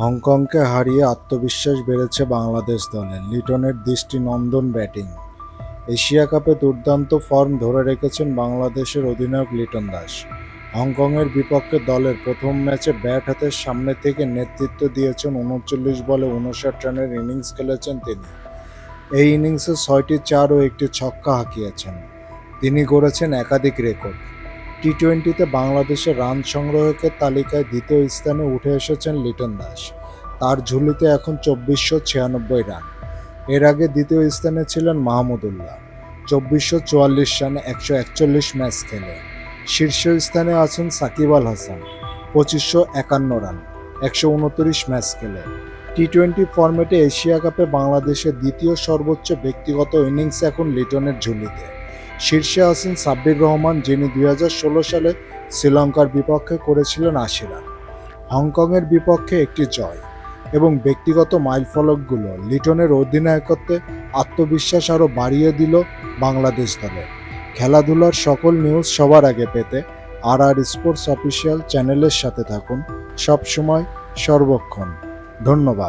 হংকংকে হারিয়ে আত্মবিশ্বাস বেড়েছে বাংলাদেশ দলের লিটনের দৃষ্টিনন্দন ব্যাটিং। এশিয়া কাপে দুর্দান্ত ফর্ম ধরে রেখেছেন বাংলাদেশের অধিনায়ক লিটন দাস। হংকংয়ের বিপক্ষে দলের প্রথম ম্যাচে ব্যাট হাতে সামনে থেকে নেতৃত্ব দিয়েছেন উনচল্লিশ বলে উনষাট রানের ইনিংস খেলেছেন তিনি। এই ইনিংসে ছয়টি চার ও একটি ছক্কা হাঁকিয়েছেন। তিনি গড়েছেন একাধিক রেকর্ড। টি টোয়েন্টিতে বাংলাদেশের রান সংগ্রহকের তালিকায় দ্বিতীয় স্থানে উঠে এসেছেন লিটন দাস। তার ঝুলিতে এখন চব্বিশশো ছিয়ানব্বই রান। এর আগে দ্বিতীয় স্থানে ছিলেন মাহমুদুল্লাহ চব্বিশশো চুয়াল্লিশ রানে একশো একচল্লিশ ম্যাচ খেলে। শীর্ষ স্থানে আছেন সাকিব আল হাসান। পঁচিশশো একান্ন রান, একশো উনত্রিশ ম্যাচ খেলে। টি টোয়েন্টি ফরম্যাটে এশিয়া কাপে বাংলাদেশের দ্বিতীয় সর্বোচ্চ ব্যক্তিগত ইনিংস এখন লিটনের ঝুলিতে। শীর্ষে আছেন সাব্বির রহমান, যিনি দুই হাজার ষোলো সালে শ্রীলঙ্কার বিপক্ষে করেছিলেন আশি রান হংকংয়ের বিপক্ষে একটি জয় এবং ব্যক্তিগত মাইলফলকগুলো লিটনের অধিনায়কত্বে আত্মবিশ্বাস আরও বাড়িয়ে দিল বাংলাদেশ দলের। খেলাধুলার সকল নিউজ সবার আগে পেতে আর আর স্পোর্টস অফিসিয়াল চ্যানেলের সাথে থাকুন। সবসময় সর্বক্ষণ। ধন্যবাদ।